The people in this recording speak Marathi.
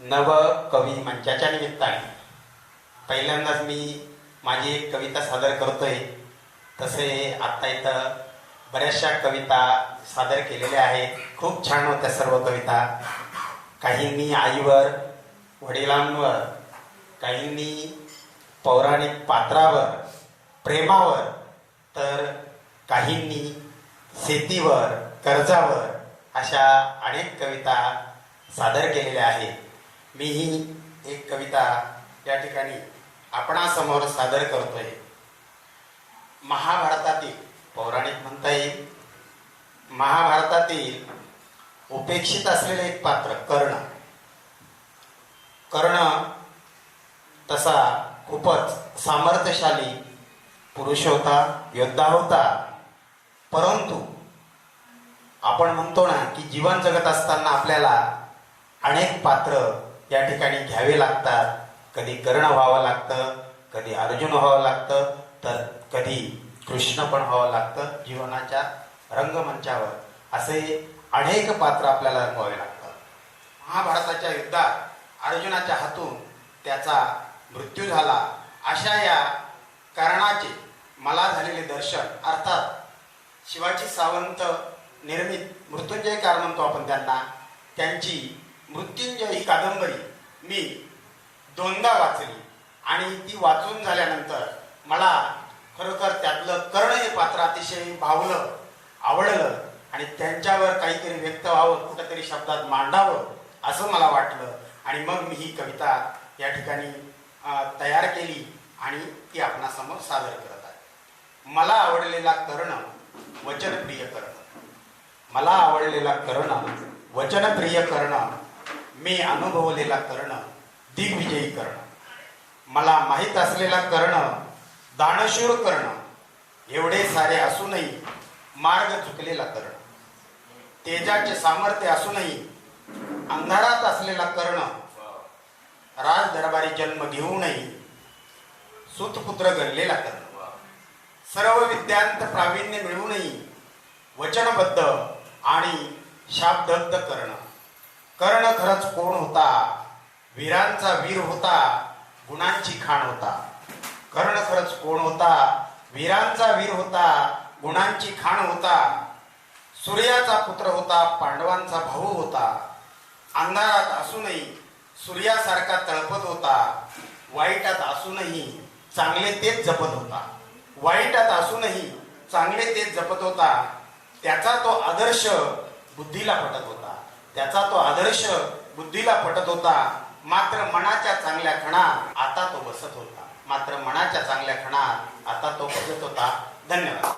नव कवी मंचाच्या निमित्ताने. पहिल्यांदाच मी माझी एक कविता सादर करतोय. तसे आत्ता इथं बऱ्याचशा कविता सादर केलेल्या आहेत. खूप छान होत्या सर्व कविता. काहींनी आईवर वडिलांवर काहींनी पौराणिक पात्रावर प्रेमावर तर काहींनी शेतीवर कर्जावर अशा अनेक कविता सादर केलेल्या आहेत. मीही एक कविता या ठिकाणी आपणासमोर सादर करतोय. महाभारतातील पौराणिक म्हणता येईल. महाभारतातील उपेक्षित असलेले एक पात्र कर्ण. कर्ण तसा खूपच सामर्थ्यशाली पुरुष होता योद्धा होता. परंतु आपण म्हणतो ना की जीवन जगत असताना आपल्याला अनेक पात्र या ठिकाणी घ्यावे लागतात. कधी कर्ण व्हावं लागतं कधी अर्जुन व्हावं लागतं तर कधी कृष्ण पण व्हावं लागतं जीवनाच्या रंगमंचावर. असे अनेक पात्र आपल्याला रंगवावे लागतात. महाभारताच्या युद्धात अर्जुनाच्या हातून त्याचा मृत्यू झाला. अशा या कारणाचे मला झालेले दर्शन अर्थात शिवाजी सावंत निर्मित मृत्युंजय कार म्हणतो आपण त्यांना त्यांची मृत्युंजय ही कादंबरी मी दोनदा वाचली. आणि ती वाचून झाल्यानंतर मला खरोखर त्यातलं कर्ण हे पात्र अतिशय भावलं आवडलं आणि त्यांच्यावर काहीतरी व्यक्त व्हावं कुठंतरी शब्दात मांडावं असं मला वाटलं. आणि मग मी ही कविता या ठिकाणी तयार केली आणि ती आपणासमोर सादर करत आहे. मला आवडलेला कर्ण वचनप्रिय कर्ण. मला आवडलेला कर्ण वचनप्रिय कर्ण मी अनुभवलेला कर्ण दिग्विजयी कर्ण मला माहीत असलेला कर्ण दानशूर कर्ण एवढे सारे असूनही मार्ग चुकलेला कर्ण. तेजाचे सामर्थ्य असूनही अंधारात असलेला कर्ण राज दरबारी जन्म घेऊनही सुतपुत्र गणलेला कर्ण. सर्व विद्यांत प्रावीण्य मिळूनही वचनबद्ध आणि शाब्दबद्ध कर्ण. कर्ण खरंच कोण होता? वीरांचा वीर होता गुणांची खाण होता. कर्ण खरंच कोण होता? वीरांचा वीर होता गुणांची खाण होता. सूर्याचा पुत्र होता पांडवांचा भाऊ होता. अंधारात असूनही सूर्यासारखा तळपत होता. वाईटात असूनही चांगले तेच जपत होता. वाईटात असूनही चांगले तेच जपत होता. त्याचा तो आदर्श बुद्धीला पटत होता. त्याचा तो आदर्श बुद्धीला पटत होता. मात्र मनाच्या चांगल्या खणात आता तो बसत होता. मात्र मनाच्या चांगल्या खणात आता तो बसत होता. धन्यवाद.